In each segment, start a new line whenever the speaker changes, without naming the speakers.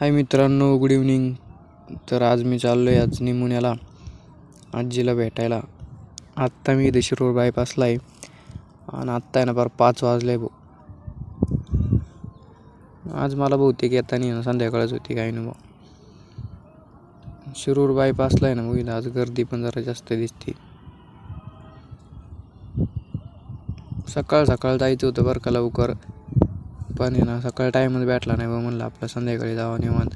हाय मित्रांनो good evening तर आज मी चाललो आहे आज निमुन्याला आजीला भेटायला. आत्ता मी इथे रोड बायपासला आहे. आणि आत्ता आहे ना फार पाच वाजले आहे भाऊ. आज मला बहुतेक येताना ना संध्याकाळच होती काही ना भाऊ. शिरूर बायपासला आहे ना बघितलं आज गर्दी पण जरा जास्त दिसते. सकाळ सकाळ जायचं होतं बरं का लवकर. पण आहे ना सकाळ टाईमच भेटला नाही बा म्हणलं आपलं संध्याकाळी जावं निवांत.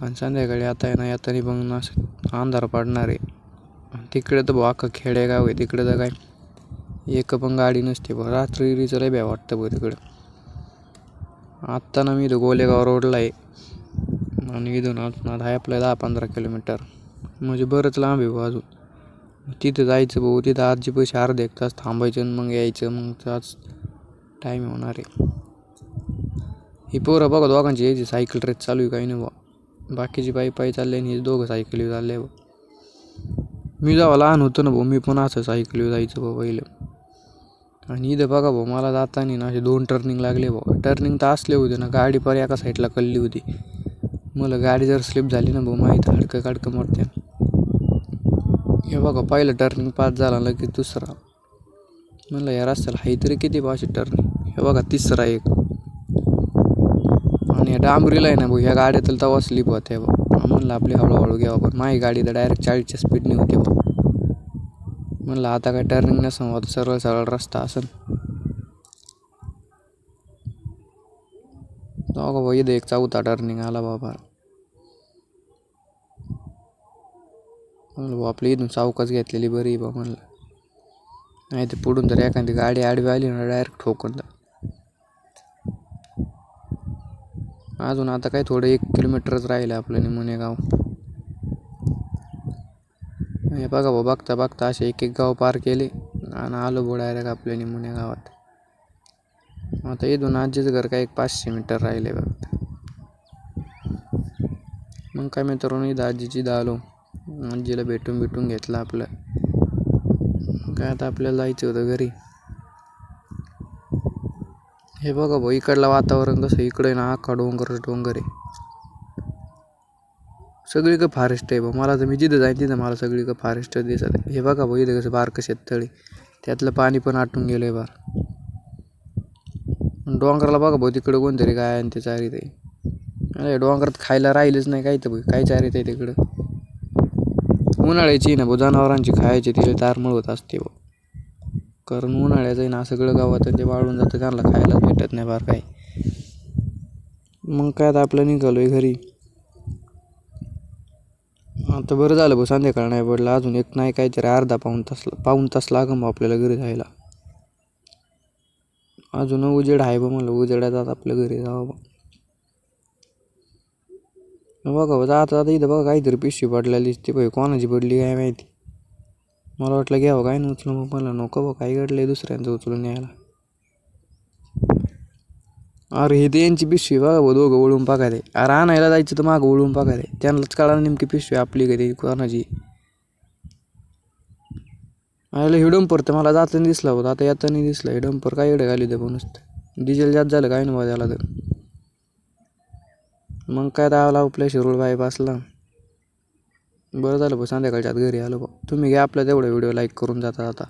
पण संध्याकाळी आता आहे ना येताना मग असं अंधार पडणार आहे. तिकडे तर भाऊ अख्खं खेडेगाव आहे तिकडे तर काय एक पण गाडी नसते बघ रात्रीचं लय भ्या वाटतं बघ तिकडं. आत्ता ना मी इथं गोलेगाव रोडला आहे. आणि इथून अजून आहे आपलं दहा पंधरा किलोमीटर. म्हणजे बरंच लांब आहे भाऊ अजून. तिथं जायचं भाऊ तिथं आजी पैसे अर्धे एक तास थांबायचं आणि मग यायचं. मग त्याच टाईम होणार आहे. ही पोरं बघा दोघांची यायची सायकल रेस चालू आहे काही नाही बा बाकीची पायी पायी चालले आणि हे दोघं सायकली चालले बा मी जेव्हा लहान होतो ना भाऊ मी पण असं सायकलीवर जायचं बा पहिलं. आणि इथं बघा भाऊ मला जाताना ना असे दोन टर्निंग लागले भाऊ टर्निंग तर असले होते ना गाडी पर एका साईडला कल्ली होती. मला गाडी जर स्लिप झाली ना भाऊ माहीत हडकं काडकं मरते हे बघा पहिलं टर्निंग पास झाला लगेच दुसरा. म्हणलं या रस्त्याला हाय तरी किती पाचशे टर्निंग हे बघा तिसरा एक. पण ह्या डांबरीला आहे ना भाऊ ह्या गाड्यातलं तवा स्लिप होते बा म्हणलं आपली हळूहळू घ्यावं पण माझी गाडी तर डायरेक्ट चाळीसच्या स्पीडने होती भाऊ. म्हणलं आता काय टर्निंग नसं होत सरळ सरळ रस्ता असेल का भाऊ इथं एक चौथा टर्निंग आला बाबा म्हणलं भाऊ आपली इथून चौकच घेतलेली बरी बा म्हणलं. नाही ते पुढून जर एखादी गाडी आडवी आली ना डायरेक्ट ठोकून अजून आता काय थोडं एक किलोमीटरच राहिलं आपलं निमुनेगाव. हे बघा भाऊ बघता बघता असे एक एक गाव पार केले आणि आलो भाऊ डायरेक्ट आपल्या निमुने गावात आता इथून आजीचं घर काय एक पाचशे मीटर राहिले बघता मग काय मित्रांनो इथं आजीची इथं आलो. आजीला भेटून भेटून घेतलं आपलं. काय आता आपल्याला जायचं होतं घरी. हे बघा भाऊ इकडलं वातावरण कसं इकडे ना अख्खा डोंगर डोंगर आहे. सगळीकडे फॉरेस्ट आहे बा मला तर मी जिथं जाईन तिथं मला सगळीकडे फॉरेस्ट दिसत आहे. हे बघा भाऊ इथं कसं बारकं शेततळी त्यातलं पाणी पण आटून गेलं आहे बार डोंगराला बघा भाऊ तिकडं कोणतरी काय आणि ते चारीत आहे. अरे डोंगरात खायला राहिलंच नाही काय तर भाऊ. काय चारीत आहे तिकडं? उन्हाळ्याची ना भाऊ जनावरांची खायची तिला तारमळ होत असते भाऊ. कारण उन्हाळ्याचं आहे ना सगळं गावात ते वाळून जातं त्यांना खायला भेटत नाही बार काय मग काय आता आपलं निघालो आहे घरी. आता बरं झालं भाऊ संध्याकाळ नाही पडलं अजून एक नाही काहीतरी अर्धा पाऊन तास पाऊन तास लागं भाऊ आपल्याला घरी जायला. अजून उजेड आहे बा म्हणलं उजेडात आता आपल्या घरी जावं बा बघा बघा आता आता इथं बघा काहीतरी पिशवी पडलेली ते पाहिजे कोणाची पडली काय माहिती. मला वाटलं घ्यावं काय नाही उचलून मग मला नको बघ काय घडलं दुसऱ्यांचं उचलून यायला अरे हे ते यांची पिशवी बघा बघ दोघं ओळून पाका दे अरे आणायला जायचं तर मागं ओळून पाका दे त्यांनाच कळालं नेमकी पिशवी आपली कधी कोणाची. आयला हे डंपर तर मला जाताना दिसला होता आता येताना दिसला. हे डंपर काय एवढं घाली दे नुसतं. डिझेल जास्त झालं काय नाही त्याला तर मग काय दावला आपल्या शिरोळ बायपासला बरं झालं भाऊ संध्याकाळच्या आत घरी आलो बा तुम्ही घ्या आपल्या तेवढा व्हिडिओ लाईक करून जाता आता.